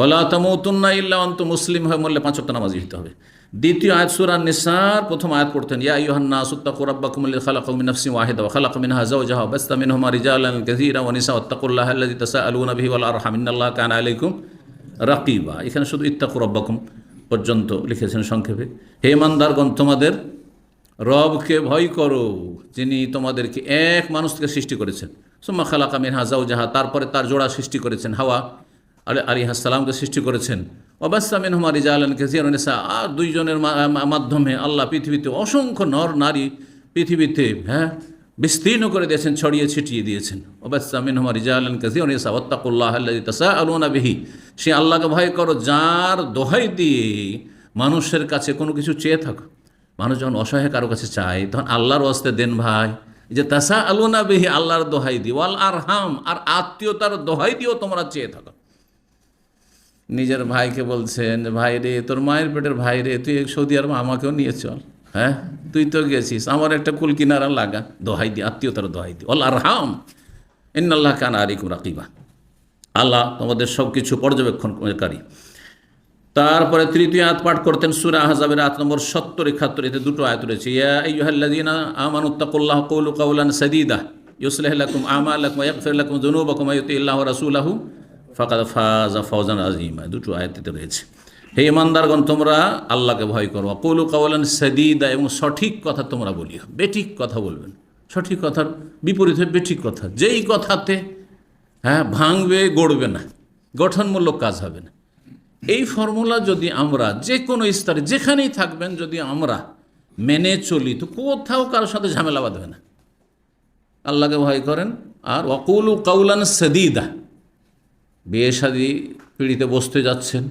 OLA তামুতুন্না ইল্লা অন্ত মুসলিম হয়ে মরলে পাঁচ ওয়াক্ত নামাজি হতে হবে। দ্বিতীয় আয়াত সূরা নিসার প্রথম আয়াত পড়তেন, ইয়া আইয়ুহান নাস ইত্তাকু রাব্বাকুম আল্লাযী খালাকাকুম মিন নাফসিন ওয়াহিদা ওয়া খালাকা মিনহা যাওজাহা বাসতা মিনহুমা রিজালান কাসীরা ওয়া নিসা ওয়াত্তাকুল্লাহা আল্লাযী তাসাআলুনা বিহি ওয়াল আরহাম। ইন্নাল্লাহা কানা আলাইকুম রাকিবা। এখানে শুধু ইত্তাকু রাব্বাকুম পর্যন্ত লিখেছেন সংক্ষেপে। হে ইমানদারগণ, তোমাদের রবকে ভয় করো, যিনি তোমাদেরকে এক মানুষ থেকে সৃষ্টি করেছেন। সুম্মা খালাকা মিনহা যাওজাহা, তারপরে তার জোড়া সৃষ্টি করেছেন হাওয়া। আলী হাসালামকে সৃষ্টি করেছেন। অবাসামিন হুমারি জালান কেজিয়ারনেসা আর দুইজনের মাধ্যমে আল্লাহ পৃথিবীতে অসংখ্য নর, নারী পৃথিবীতে হ্যাঁ বিস্তীর্ণ করে দিয়েছেন, ছড়িয়ে ছিটিয়ে দিয়েছেন। অবাসামিন হুমারি জালান কেজিয়ারনেসা ওত্তাকুল্লাহ আল্লাহ তাসা আলুনা বিহি। সে আল্লাহকে ভয় করো, যার দোহাই দিয়ে মানুষের কাছে কোনো কিছু চেয়ে থাকো। মানুষ যখন অসহায় কারও কাছে চায়, তখন আল্লাহর ওয়াস্তে দেন ভাই। যে তাসা আলুনা বিহি, আল্লাহর দোহাই দিও আল আর হাম আর আত্মীয়তার দোহাই দিও তোমরা চেয়ে থাকো। নিজের ভাইকে বলছেন, ভাই রে, তোর মায়ের পেটের ভাই রে, তুই সৌদি আরব আমাকেও নিয়ে চল হ্যাঁ? তুই তো গেছিস, আমার একটা কুল কিনারা লাগা, দোহাই দি, আত্মীয়তার দোহাই দি। অল আর হাম। ইন্নাল্লাহ কান আরিকুম রাকিবা। আল্লাহ তোমাদের সব কিছু পর্যবেক্ষণকারী। তারপরে তৃতীয় আয়াত পাঠ করতেন সুরা আহজাবের আয়াত নম্বর সত্তর, একাত্তর, এতে দুটো আয়াত রয়েছে। ইয়া আইয়ুহাল্লাযীনা আমানুত্তাকুল্লাহ কওলু কাওলান সাদীদা, ইউসলিহ লাকুম আমালাকুম ওয়া ইয়াগফির লাকুম যুনুবাকুম ওয়া ইউতিল্লাহু ওয়া রাসূলাহু। ফাকাদ ফাজা ফাওজান আযীমা দুটো আয়াতে রয়েছে। হে ইমানদারগণ, তোমরা আল্লাহকে ভয় করো। কৌলু কাওলান সাদীদা, এবং সঠিক কথা তোমরা বলিও। বেঠিক কথা বলবেন। সঠিক কথার বিপরীতে বেঠিক কথা। যেই কথাতে হ্যাঁ ভাঙবে, গড়বে না। গঠনমূলক কাজ হবে না। এই ফর্মুলা যদি আমরা যে কোনো স্তরে, যেখানেই থাকবেন, যদি আমরা মেনে চলি, তো কোথাও কারোর সাথে ঝামেলা বাঁধবে না। আল্লাহকে ভয় করেন। আর অকুলু কাউলান সদিদা বিয়ে শাদি পিড়িতে বসতে যাচ্ছেন,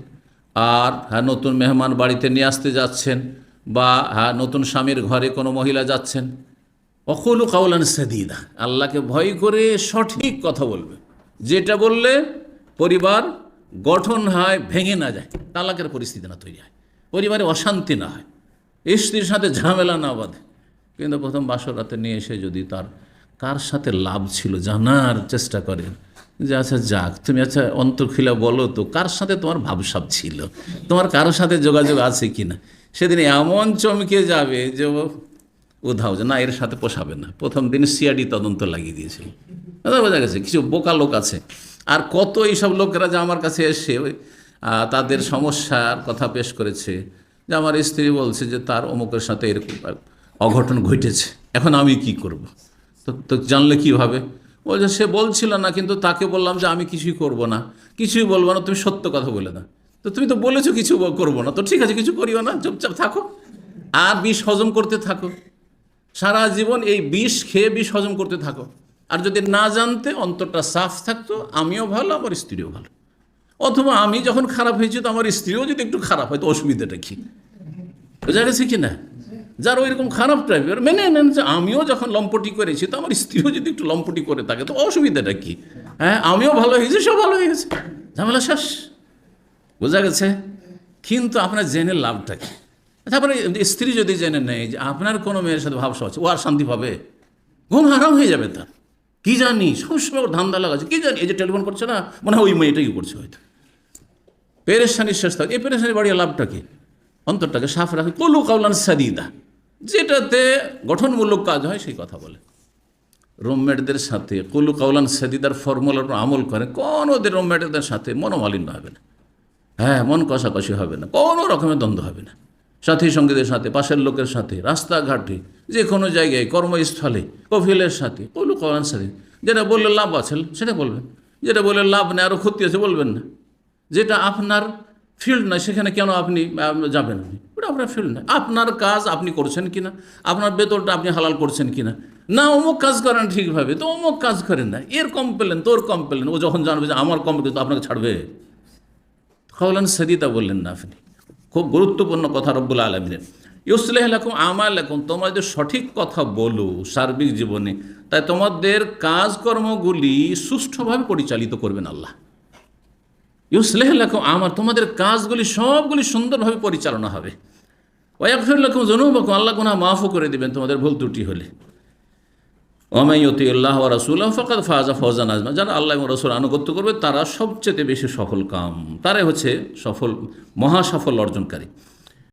আর হ্যাঁ নতুন মেহমান বাড়িতে নিয়ে আসতে যাচ্ছেন, বা হ্যাঁ নতুন স্বামীর ঘরে কোনো মহিলা যাচ্ছেন। অকুলু কাউলান সদিদা, আল্লাহকে ভয় করে সঠিক কথা বলবে। যেটা বললে পরিবার গঠন হয়, ভেঙে না যায়, তালাকের পরিস্থিতি না তৈরি হয়, পরিবারে অশান্তি না হয়, স্ত্রীর সাথে ঝামেলা না বাঁধে। কিন্তু প্রথম বাসর রাতে নিয়ে এসে যদি তার কার সাথে লাভ ছিল? জানার চেষ্টা করেন। যে আচ্ছা যাক, তুমি আচ্ছা অন্তর্খিলা বলো তো, কার সাথে তোমার ভাবসাব ছিল? তোমার কারোর সাথে যোগাযোগ আছে কি না সেদিন এমন চমকে যাবে যে উধাও যে না, এর সাথে পোষাবে না। প্রথম দিন সিআডি তদন্ত লাগিয়ে দিয়েছিল দাদা বোঝা গেছে, কিছু বোকা লোক আছে। আর কত এইসব লোকেরা যে আমার কাছে এসে তাদের সমস্যার কথা পেশ করেছে। যে আমার স্ত্রী বলছে যে তার অমুকের সাথে এরকম অঘটন ঘটেছে। এখন আমি কি করব? তো জানলে কীভাবে? বলছে সে বলছিল না, কিন্তু তাকে বললাম যে আমি কিছুই করব না। কিছুই বলব না, তুমি সত্য কথা বলে না তো তুমি তো বলেছ কিছু করব না, তো ঠিক আছে, কিছু করিও না চুপচাপ থাকো। আর বিষ হজম করতে থাকো। সারা জীবন এই বিষ খেয়ে বিষ হজম করতে থাকো। আর যদি না জানতে অন্তরটা সাফ থাকতো, আমিও ভালো, আমার স্ত্রীও ভালো। অথবা আমি যখন খারাপ হয়েছি, তো আমার স্ত্রীও যদি একটু খারাপ হয়, তো অসুবিধাটা কী? বোঝা গেছে কি না? যার ওইরকম খারাপ টাইপের মেনে নেন যে আমিও যখন লম্পটি করেছি, তো আমার স্ত্রীও যদি একটু লম্পটি করে থাকে, তো অসুবিধাটা কি? হ্যাঁ আমিও ভালো হয়েছি সব ভালো হয়ে গেছে ঝামেলা শেষ। বোঝা গেছে? কিন্তু আপনার জেনে লাভটা কি? তারপরে স্ত্রী যদি জেনে নেয় যে আপনার কোনো মেয়ের সাথে ভাবসা আছে ও আর শান্তি পাবে? ঘুম হারাম হয়ে যাবে তার। কি জানি, সবসময় ওর ধান্দা লাগাচ্ছে। কি জানি, এই যে টেলিফোন করছে না, মনে হয় ওই মেয়েটাই করছে হয়তো। পেরেশানির শেষ থাকে। এই পেরেশানি বাড়িয়ে লাভটা কি? অন্তরটাকে সাফ রাখে। কলু কাউলান সাদিদা। যেটাতে গঠনমূলক কাজ হয়, সেই কথা বলে। রুমমেটদের সাথে কলু কাউলান সাদিদার ফর্মুলার আমল করে, কোন ওদের রুমমেটদের সাথে মনোমালিন্য হবে না। হ্যাঁ মন কষাকষি হবে না। কোনো রকমের দ্বন্দ্ব হবে না। সাথী সঙ্গীদের সাথে, পাশের লোকের সাথে, রাস্তাঘাটে যে কোনো জায়গায়, কর্মস্থলে, কফিলের সাথে, কলু কাউলান সাথে যেটা বললে লাভ আছে, সেটা বলবেন। যেটা বললে লাভ নেই আরও ক্ষতি আছে, বলবেন না। যেটা আপনার ফিল্ড নয় সেখানে কেন আপনি যাবেন? ওটা আপনার ফিল্ড নয় আপনার কাজ আপনি করছেন কি না আপনার বেতনটা আপনি হালাল করছেন কি না না অমুক কাজ করেন ঠিকভাবে, তো অমুক কাজ করেন না। এর কমপ্লেন তোর কমপ্লেন ও যখন জানবে যে আমার কমপ্লেন তো আপনাকে ছাড়বে। খাওয়ালেন সদিতা বললেন না আপনি। খুব গুরুত্বপূর্ণ কথা রব্বুল আলমিনের ইউসলেহ লাকুম আমার লাকুম তোমরা যদি সঠিক কথা বলো সার্বিক জীবনে, তাই তোমাদের কাজকর্মগুলি সুষ্ঠুভাবে পরিচালিত করবেন আল্লাহ। ইউসলেহ লাকুম আমার, তোমাদের কাজগুলি সবগুলি সুন্দরভাবে পরিচালনা হবে। ওয়াকফির লাকুম জনুবাকুম আল্লাহ কোনা মাফও করে দেবেন তোমাদের ভুল ত্রুটি হলে। ওমাইয়তি আল্লাহ রসুল ফকাত ফাজা ফৌজান আজমা যারা আল্লাহ এবং রসুল আনুগত্য করবে, তারা সবচেয়ে বেশি সফল কাম। তারাই হচ্ছে সফল, মহা সফল অর্জনকারী।